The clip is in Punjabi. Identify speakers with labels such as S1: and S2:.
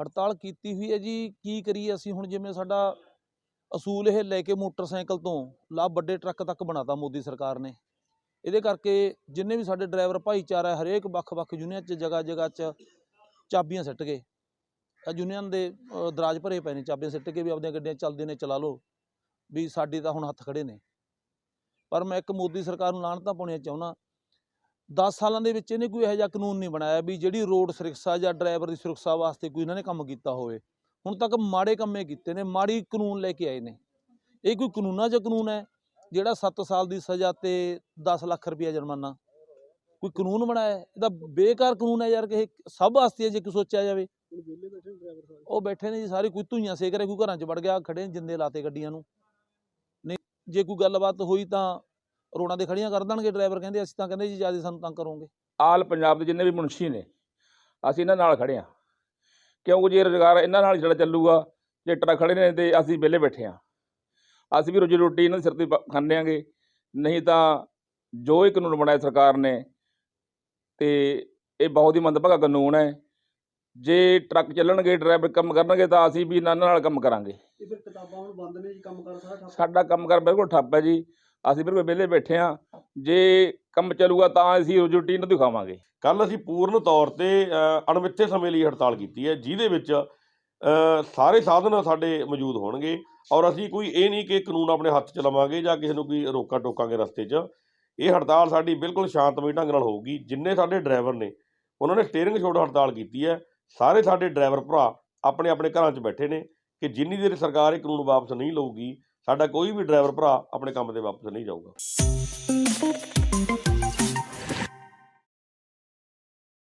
S1: ਹੜਤਾਲ ਕੀਤੀ ਹੋਈ ਹੈ ਜੀ, ਕੀ ਕਰੀਏ ਅਸੀਂ ਹੁਣ ਜਿਵੇਂ ਸਾਡਾ ਅਸੂਲ ਇਹ ਲੈ ਕੇ ਮੋਟਰਸਾਈਕਲ ਤੋਂ ਲਾ ਵੱਡੇ ਟਰੱਕ ਤੱਕ ਬਣਾਤਾ ਮੋਦੀ ਸਰਕਾਰ ਨੇ। ਇਹਦੇ ਕਰਕੇ ਜਿੰਨੇ ਵੀ ਸਾਡੇ ਡਰਾਈਵਰ ਭਾਈਚਾਰਾ ਹਰੇਕ ਵੱਖ-ਵੱਖ ਯੂਨੀਅਨ 'ਚ, ਜਗ੍ਹਾ ਜਗ੍ਹਾ 'ਚ ਚਾਬੀਆਂ ਸਿੱਟ ਗਏ। ਆ ਯੂਨੀਅਨ ਦੇ ਦਰਾਜ ਭਰੇ ਪਏ ਨੇ, ਚਾਬੀਆਂ ਸਿੱਟ ਕੇ ਵੀ ਆਪਣੀਆਂ ਗੱਡੀਆਂ ਚੱਲਦੀਆਂ ਨੇ, ਚਲਾ ਲਓ। ਵੀ ਸਾਡੀ ਤਾਂ ਹੁਣ ਹੱਥ ਖੜੇ ਨੇ। ਪਰ ਮੈਂ ਇੱਕ ਮੋਦੀ ਸਰਕਾਰ ਨੂੰ ਲਾਣ ਤਾਂ ਪਾਉਣੀਆਂ ਚਾਹੁੰਦਾ। 10 ਸਾਲਾਂ ਦੇ ਵਿੱਚ ਇਹਨੇ ਕੋਈ ਇਹੋ ਜਿਹਾ ਕਾਨੂੰਨ ਨਹੀਂ ਬਣਾਇਆ ਵੀ ਜਿਹੜੀ ਰੋਡ ਸੁਰੱਖਿਆ ਜਾਂ ਡਰਾਈਵਰ ਦੀ ਸੁਰੱਖਿਆ ਵਾਸਤੇ ਕੋਈ ਇਹਨਾਂ ਨੇ ਕੰਮ ਕੀਤਾ ਹੋਵੇ। ਹੁਣ ਤੱਕ ਮਾੜੇ ਕੰਮੇ ਕੀਤੇ ਨੇ ਮਾੜੀ ਕਾਨੂੰਨ ਲੈ ਕੇ ਆਏ ਨੇ। ਇਹ ਕੋਈ ਕਾਨੂੰਨਾਂ 'ਚ ਕਾਨੂੰਨ ਹੈ ਜਿਹੜਾ 7 ਸਾਲ ਦੀ ਸਜ਼ਾ ਤੇ 10 ਲੱਖ ਰੁਪਇਆ ਜੁਰਮਾਨਾ? ਕੋਈ ਕਾਨੂੰਨ ਬਣਾਇਆ? ਇਹਦਾ ਬੇਕਾਰ ਕਾਨੂੰਨ ਹੈ ਯਾਰ ਕਿ ਸਭ ਵਾਸਤੇ ਜੇ ਕੋਈ ਸੋਚਿਆ ਜਾਵੇ। ਉਹ ਬੈਠੇ ਨੇ ਜੀ ਸਾਰੇ ਕੋਈ ਧੂਈਆਂ ਸੇਕ ਰਹੇ ਕੋਈ ਘਰਾਂ 'ਚ ਵੜ ਗਿਆ ਖੜੇ ਜਿੰਦੇ ਲਾਤੇ ਗੱਡੀਆਂ ਨੂੰ। ਨਹੀਂ ਜੇ ਕੋਈ ਗੱਲਬਾਤ ਹੋਈ ਤਾਂ ਰੋਡਾਂ ਤੇ ਖੜੀਆਂ ਕਰ ਦੇਣਗੇ ਡਰਾਈਵਰ ਕਹਿੰਦੇ ਅਸੀਂ ਤਾਂ ਕਹਿੰਦੇ ਜੀ ਜ਼ਿਆਦਾ ਸਾਨੂੰ ਤੰਗ ਕਰੋਗੇ।
S2: ਆਲ ਪੰਜਾਬ ਦੇ ਜਿੰਨੇ ਵੀ ਮੁਨਸ਼ੀ ਨੇ ਅਸੀਂ ਇਹਨਾਂ ਨਾਲ ਖੜੇ ਆ ਕਿਉਂਕਿ ਜੇ ਰੁਜ਼ਗਾਰ ਇਹਨਾਂ ਨਾਲ ਹੀ ਸਾਡਾ ਚੱਲੂਗਾ ਜੇ ਟਰੱਕ ਖੜੇ ਨੇ ਤੇ ਅਸੀਂ ਵਿਹਲੇ ਬੈਠੇ ਆ ਅਸੀਂ ਵੀ ਰੋਜੀ ਰੋਟੀ ਇਹਨਾਂ ਦੇ ਸਿਰ ਤੇ ਖਾਂਦੇ ਆਂਗੇ ਨਹੀਂ ਤਾਂ ਜੋ ਇਹ ਕਾਨੂੰਨ ਬਣਾਇਆ ਸਰਕਾਰ ਨੇ ਤੇ ਇਹ ਬਹੁਤ ਹੀ ਮੰਦਭਾਗਾ ਕਾਨੂੰਨ ਹੈ। ਜੇ ਟਰੱਕ ਚੱਲਣਗੇ ਡਰਾਈਵਰ ਕੰਮ ਕਰਨਗੇ ਤਾਂ ਅਸੀਂ ਵੀ ਇਹਨਾਂ ਨਾਲ ਕੰਮ ਕਰਾਂਗੇ।
S3: ਇਹ ਫਿਰ ਕਿਤਾਬਾਂ ਹੁਣ ਬੰਦ ਨੇ ਜੀ ਕੰਮ ਕਰ ਸਾਰਾ ਠੱਪ।
S2: ਸਾਡਾ ਕੰਮ ਕਰ ਬਿਲਕੁਲ ਠੱਪ ਹੈ ਜੀ। ਅਸੀਂ ਬਿਲਕੁਲ ਵਿਹਲੇ ਬੈਠੇ ਆ ਜੇ ਕੰਮ ਚੱਲੂਗਾ ਤਾਂ ਅਸੀਂ ਰੋਜੀ ਰੋਟੀ ਨੂੰ ਦਿਖਾਵਾਂਗੇ।
S4: ਕੱਲ ਅਸੀਂ ਪੂਰਨ ਤੌਰ ਤੇ ਅਣਮਿੱਥੇ ਸਮੇਂ ਲਈ ਹੜਤਾਲ ਕੀਤੀ ਹੈ, ਜਿਹਦੇ ਵਿੱਚ ਸਾਰੇ ਸਾਧਨ ਸਾਡੇ ਮੌਜੂਦ ਹੋਣਗੇ ਔਰ ਅਸੀਂ ਕੋਈ ਇਹ ਨਹੀਂ ਕਿ ਕਾਨੂੰਨ ਆਪਣੇ ਹੱਥ ਚ ਲਵਾਂਗੇ ਜਾਂ ਕਿਸੇ ਨੂੰ ਕੋਈ ਰੋਕਾ ਟੋਕਾਂਗੇ ਰਸਤੇ 'ਚ। ਇਹ ਹੜਤਾਲ ਸਾਡੀ ਬਿਲਕੁਲ ਸ਼ਾਂਤਮਈ ਢੰਗ ਨਾਲ ਹੋਊਗੀ। ਜਿੰਨੇ ਸਾਡੇ ਡਰਾਈਵਰ ਨੇ, ਉਹਨਾਂ ਨੇ ਸਟੀਅਰਿੰਗ ਛੋੜ ਹੜਤਾਲ ਕੀਤੀ ਹੈ। ਸਾਰੇ ਸਾਡੇ ਡਰਾਈਵਰ ਭਰਾ ਆਪਣੇ ਆਪਣੇ ਘਰਾਂ 'ਚ ਬੈਠੇ ਨੇ ਕਿ ਜਿੰਨੀ ਦੇਰ ਸਰਕਾਰ ਇਹ ਕਾਨੂੰਨ ਵਾਪਸ ਨਹੀਂ ਲਊਗੀ ਸਾਡਾ ਕੋਈ ਵੀ ਡਰਾਈਵਰ ਭਰਾ ਆਪਣੇ ਕੰਮ ਤੇ ਵਾਪਸ ਨਹੀਂ ਜਾਊਗਾ।